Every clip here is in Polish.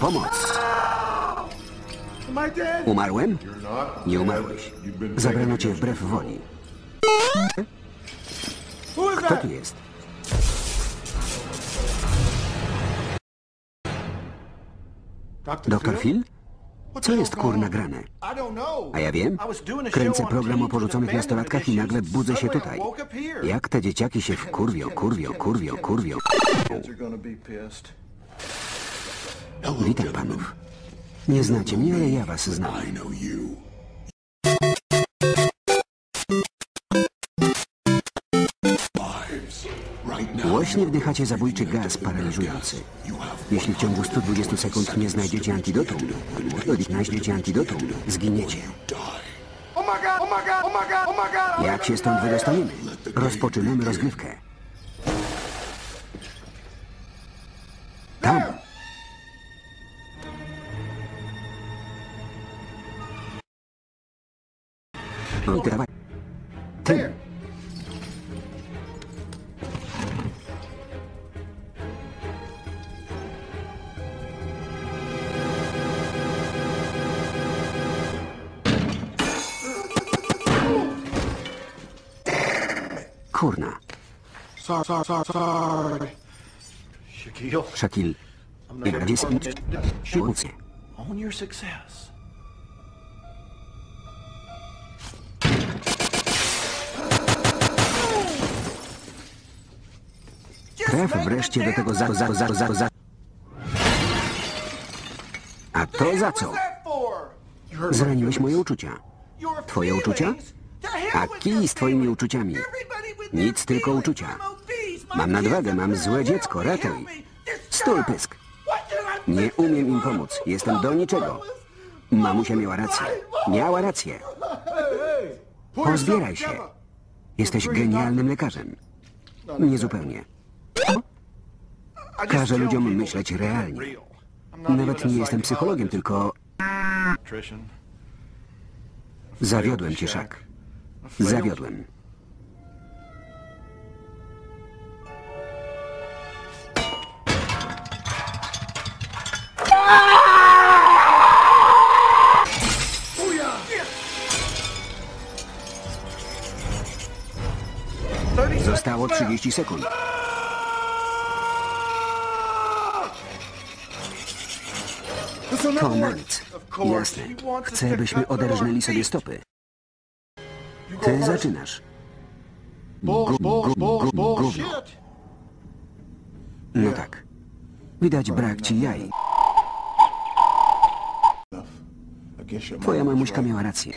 Pomoc. Umarłem? Nie umarłeś. Zabrano cię wbrew woli. Kto tu jest? Doktor Phil? Co jest kurna grane? A ja wiem. Kręcę program o porzuconych nastolatkach i nagle budzę się tutaj. Jak te dzieciaki się wkurwią, kurwią, kurwią, kurwią. Witam panów. Nie znacie mnie, ale ja was znam. Głośnie wdychacie zabójczy gaz paraliżujący. Jeśli w ciągu 120 sekund nie znajdziecie antidotum, lub znajdziecie antidotum, zginiecie. Jak się stąd wydostaniemy? Rozpoczynamy rozgrywkę. Oh, did I? There. Kurna. Sorry, sorry, sorry, sorry. Shaquille. Shaquille. I'm not going to On your success. Traf wreszcie do tego za, za, za, za, za. A to za co? Zraniłeś moje uczucia. Twoje uczucia? A kij z twoimi uczuciami. Nic, tylko uczucia. Mam nadwagę, mam złe dziecko, ratuj. Stój, pysk. Nie umiem im pomóc. Jestem do niczego. Mamusia miała rację. Miała rację. Pozbieraj się. Jesteś genialnym lekarzem. Niezupełnie. Każę ludziom myśleć realnie. Nawet nie jestem psychologiem, tylko zawiodłem cię, Szak. Zawiodłem. Zostało 30 sekund. Nic. Jasne. Chcę, byśmy oderżnęli sobie stopy. Ty zaczynasz. Gówno. No tak. Widać brak ci jaj. Twoja mamuśka miała rację.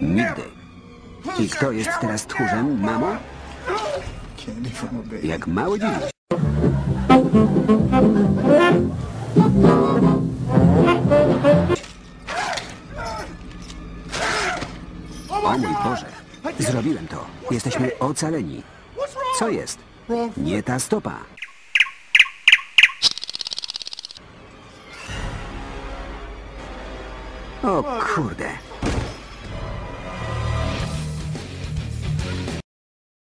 Nigdy. I kto jest teraz tchórzem, mamo? Jak mały dziś. O mój Boże, zrobiłem to. Jesteśmy ocaleni. Co jest? Nie ta stopa. O kurde.